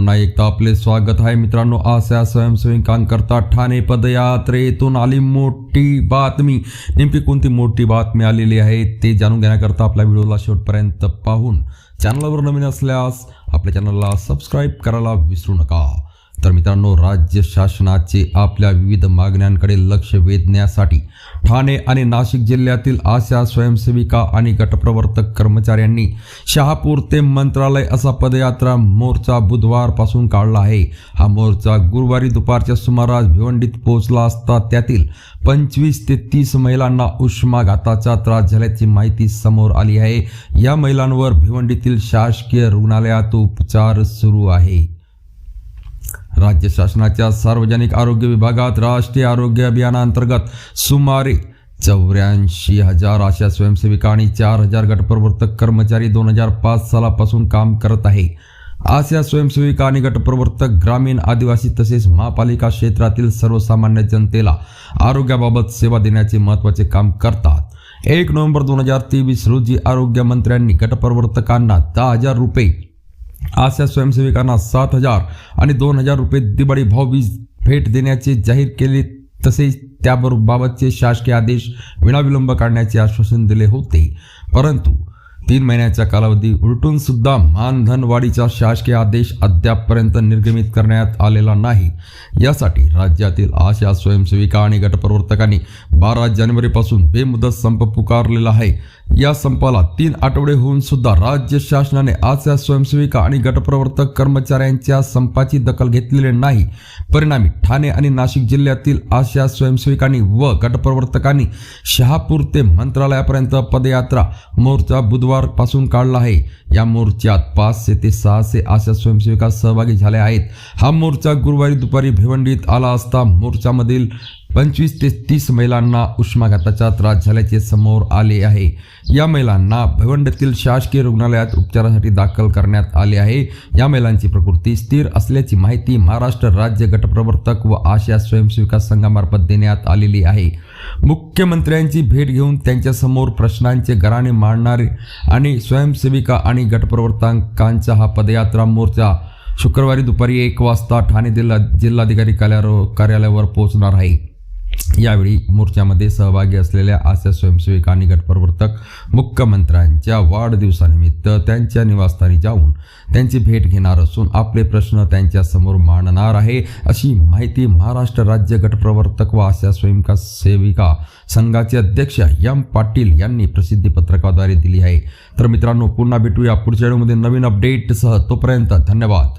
पुन्हा एकदा आपले स्वागत आहे मित्रांनो. अशा स्वयंसेविकांकरता ठाणे पदयात्रेतून आली मोठी बातमी. नेमकी कोणती मोठी बातमी आलेली आहे ते जाणून घेण्याकरता आपल्या व्हिडिओला शेवटपर्यंत पाहून चॅनलवर नवीन असल्यास आपल्या चॅनलला सबस्क्राईब करायला विसरू नका. तर मित्रांनो राज्य शासनाचे आपल्या विविध मागण्यांकडे लक्ष वेधण्यासाठी ठाणे आणि नाशिक जिल्ह्यातील आशा स्वयंसेविका आणि गटप्रवर्तक कर्मचाऱ्यांनी शहापूर ते मंत्रालय असा पदयात्रा मोर्चा बुधवारपासून काढला आहे. हा मोर्चा गुरुवारी दुपारच्या सुमारास भिवंडीत पोहोचला असता त्यातील पंचवीस ते तीस महिलांना उष्माघाताचा त्रास झाल्याची माहिती समोर आली आहे. या महिलांवर भिवंडीतील शासकीय रुग्णालयात उपचार सुरू आहे. राज्य शासनाच्या सार्वजनिक आरोग्य विभागात राष्ट्रीय आरोग्य अभियानांतर्गत सुमारे चौऱ्याऐंशी हजार अशा स्वयंसेविका आणि चार हजार गटप्रवर्तक कर्मचारी दोन हजार पाच सालापासून काम करत आहे. आशा स्वयंसेविका आणि गटप्रवर्तक ग्रामीण आदिवासी तसेच महापालिका क्षेत्रातील सर्वसामान्य जनतेला आरोग्याबाबत सेवा देण्याचे महत्त्वाचे काम करतात. एक नोव्हेंबर दोन हजार तेवीस रोजी आरोग्यमंत्र्यांनी गटप्रवर्तकांना दहा हजार रुपये आशा स्वयंसेविकांना सात हजार आणि दोन हजार रुपये दिवाळी भाऊबीज भेट देण्याचे जाहीर केले. तसेच त्याबरोबाबतचे शासकीय आदेश विनाविलंब काढण्याचे आश्वासन दिले होते. परंतु तीन महिन्याचा कालावधी उलटून सुद्धा मानधन वाढीचा शासकीय आदेश अद्यापपर्यंत निर्गमित करण्यात आलेला नाही. यासाठी राज्यातील आशा स्वयंसेविका आणि गटप्रवर्तकांनी बारा जानेवारीपासून बेमुदत संप पुकारलेला आहे. या संपाला तीन आठवडे होऊन सुद्धा राज्य शासनाने आशा स्वयंसेविका आणि गटप्रवर्तक कर्मचाऱ्यांच्या संपाची दखल घेतलेली नाही. परिणामी ठाणे आणि नाशिक जिल्ह्यातील आशा स्वयंसेविकांनी व गटप्रवर्तकांनी शहापूर ते मंत्रालयापर्यंत पदयात्रा मोर्चा बुधवार पासून काढला आहे. या मोर्चात पाचशे ते सहाशे आशा स्वयंसेविका सहभागी झाल्या आहेत. हा मोर्चा गुरुवारी दुपारी भिवंडीत आला असता मोर्चामधील पंचवीस ते तीस महिलांना उष्माघाताचा त्रास झाल्याचे समोर आले आहे. या महिलांना भिवंडीतील शासकीय रुग्णालयात उपचारासाठी दाखल करण्यात आले आहे. या महिलांची प्रकृती स्थिर असल्याची माहिती महाराष्ट्र राज्य गटप्रवर्तक व आशा स्वयंसेविका संघामार्फत देण्यात आलेली आहे. मुख्यमंत्र्यांची भेट घेऊन त्यांच्यासमोर प्रश्नांचे गराणे मांडणारे आणि स्वयंसेविका आणि गटप्रवर्तकांचा हा पदयात्रा मोर्चा शुक्रवारी दुपारी एक वाजता ठाणे जिल्हा जिल्हाधिकारी कार्यालय कार्यालयावर पोहोचणार आहे. यावेळी मोर्चामध्ये सहभागी असलेल्या आशा स्वयंसेविका आणि गटप्रवर्तक मुख्यमंत्र्यांच्या वाढदिवसानिमित्त त्यांच्या निवासस्थानी जाऊन त्यांची भेट घेणार असून आपले प्रश्न त्यांच्यासमोर मांडणार आहे अशी माहिती महाराष्ट्र राज्य गटप्रवर्तक व आशा स्वयंका सेविका संघाचे अध्यक्ष एम पाटील यांनी प्रसिद्धी पत्रकाद्वारे दिली आहे. तर मित्रांनो पुन्हा भेटूया पुढच्या व्हिडिओमध्ये नवीन अपडेटसह. तोपर्यंत धन्यवाद.